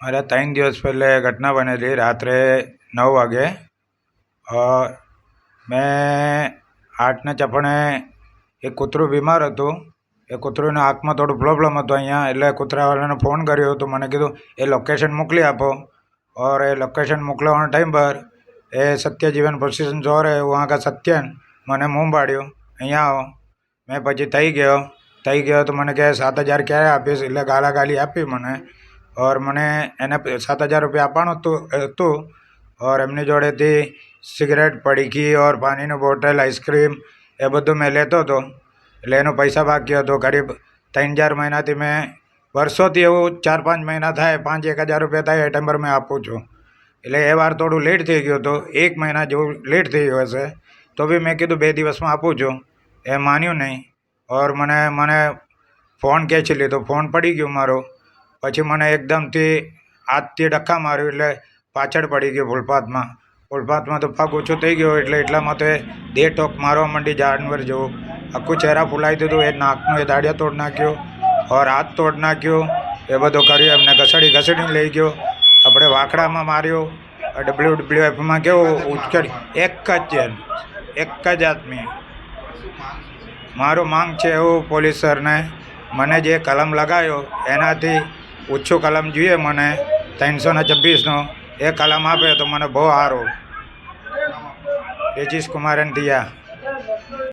મારે ત્રણ દિવસ પહેલે ઘટના બની હતી. રાત્રે નવ વાગે મેં હાર્ટના ચપણે એક કૂતરું બીમાર હતું. એ કૂતરોના આંખમાં થોડું પ્રોબ્લમ હતો અહીંયા, એટલે કૂતરાવાળાને ફોન કર્યો હતો. મને કીધું, એ લોકેશન મોકલી આપો. ઓર એ લોકેશન મોકલવાનો ટાઈમ પર એ સત્યજીવન પ્રોસેશન જો રહે વહાં કા સત્યન, મને મોં અહીંયા આવો. મેં પછી થઈ ગયો. થઈ ગયો તો મને કહે, સાત હજાર ક્યારે આપીશ? એટલે ગાળા ગાલી આપી મને. ઓર મને એને સાત હજાર રૂપિયા આપવાનું હતું હતું. ઓર એમની જોડેથી સિગરેટ પડીકી ઓર પાણીની બોટલ, આઈસ્ક્રીમ, એ બધું મેં લેતો હતો. એટલે એનો પૈસા બાકી હતો. કરીબ ત્રણ ચાર મહિનાથી મેં, વર્ષોથી એવું ચાર પાંચ મહિના થાય, પાંચ એક હજાર રૂપિયા થાય, એ ટાઈમ પર મેં આપું છું. એટલે એ વાર થોડું લેટ થઈ ગયું હતું. એક મહિના જેવું લેટ થઈ ગયું હશે. તો બી મેં કીધું, બે દિવસમાં આપું છું. એ માન્યું નહીં. ઓર મને મને ફોન ખેંચી લીધો. ફોન પડી ગયો મારો. પછી મને એકદમથી હાથથી ડખ્ખા માર્યો એટલે પાછળ પડી ગયો ફૂલપાથમાં. ફૂલપાથમાં તો પગ ઓછો થઈ ગયો એટલે એટલામાં તો એ બે ટોક મારવા માંડી જાનવર જેવો. આખું ચહેરા ફૂલાઈ દીધું એ નાકનું એ દાડિયા તોડ નાખ્યો. ઓર હાથ તોડ નાખ્યો. એ બધું કર્યું. એમને ઘસડી ઘસડીને લઈ ગયો. આપણે વાકડામાં માર્યો. ડબલ્યુ ડબલ્યુ એફમાં કેવો ઉચકડી એક જ એક જ આદમી. મારું માંગ છે એવું પોલીસ સરને. મને જે કલમ લગાવ્યો એનાથી ઓછું કલમ જોઈએ મને, ત્રણસો ને છવ્વીસનો. એ કલમ આપે તો મને બહુ સારું. રેજીશ કુમારન અંતિયા